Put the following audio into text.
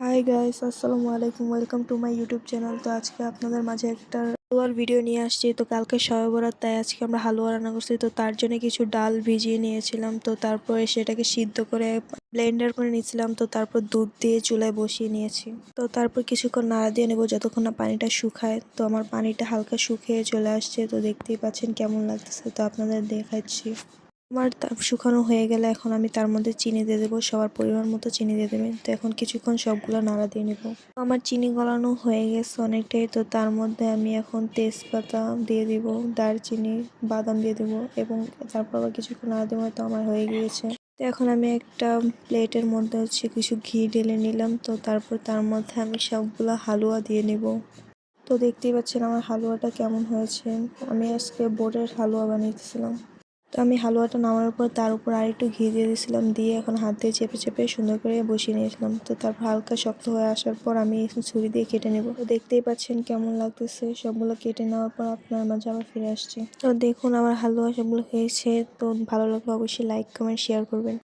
High guys আসসালামু আলাইকুম welcome to my YouTube channel তো আজকে আপনাদের মাঝে একটা হালুয়ার ভিডিও নিয়ে আসছি। তো কালকে শবে বরাত তাই আজকে আমরা হালুয়া রান্না করছি। তো তার জন্য কিছু ডাল ভিজিয়ে নিয়েছিলাম। তো তারপরে সেটাকে সিদ্ধ করে ব্লেন্ডার করে নিয়েছিলাম। তো তারপর দুধ দিয়ে চুলায় বসিয়ে নিয়েছি। তো তারপর কিছুক্ষণ নাড়া দিয়ে নেব যতক্ষণ না পানিটা শুকায়। তো আমার পানিটা হালকা শুকিয়ে চলে আসছে। তো দেখতেই পাচ্ছেন কেমন লাগতেছে। তো আপনাদের দেখাচ্ছি। আমার শুকানো হয়ে গেলে এখন আমি তার মধ্যে চিনি দিয়ে দেবো, সবার পরিমাণ মতো চিনি দিয়ে দেবেন। তো এখন কিছুক্ষণ সবগুলো নাড়া দিয়ে নেব। আমার চিনি গলানো হয়ে গেছে অনেকটাই, তো তার মধ্যে আমি এখন তেজপাতা দিয়ে দিব, দারচিনি, বাদাম দিয়ে দেবো এবং তারপর আবার কিছুক্ষণ নাড়া দেবো তো আমার হয়ে গিয়েছে। তো এখন আমি একটা প্লেটের মধ্যে হচ্ছে কিছু ঘি ঢেলে নিলাম, তো তারপর তার মধ্যে আমি সবগুলো হালুয়া দিয়ে নেব। তো দেখতেই পাচ্ছেন আমার হালুয়াটা কেমন হয়েছে। আমি আজকে বোর্ডের হালুয়া বানিয়েছিলাম। তো আমি হালুয়াটা নামানোর পর তার উপর আরেকটু ঘি দিয়ে দিয়েছিলাম, দিয়ে এখন হাত দিয়ে চেপে চেপে সুন্দর করে বসিয়ে নিয়েছিলাম। তো তারপর হালকা শক্ত হয়ে আসার পর আমি ছুরি দিয়ে কেটে নেব। তো দেখতেই পাচ্ছেন কেমন লাগতেছে সবগুলো কেটে নেওয়ার পর আপনার মাঝে আবার ফিরে আসছে। তো দেখুন আমার হালুয়া সবগুলো হয়েছে, তো ভালো লাগলে অবশ্যই লাইক কমেন্ট শেয়ার করবেন।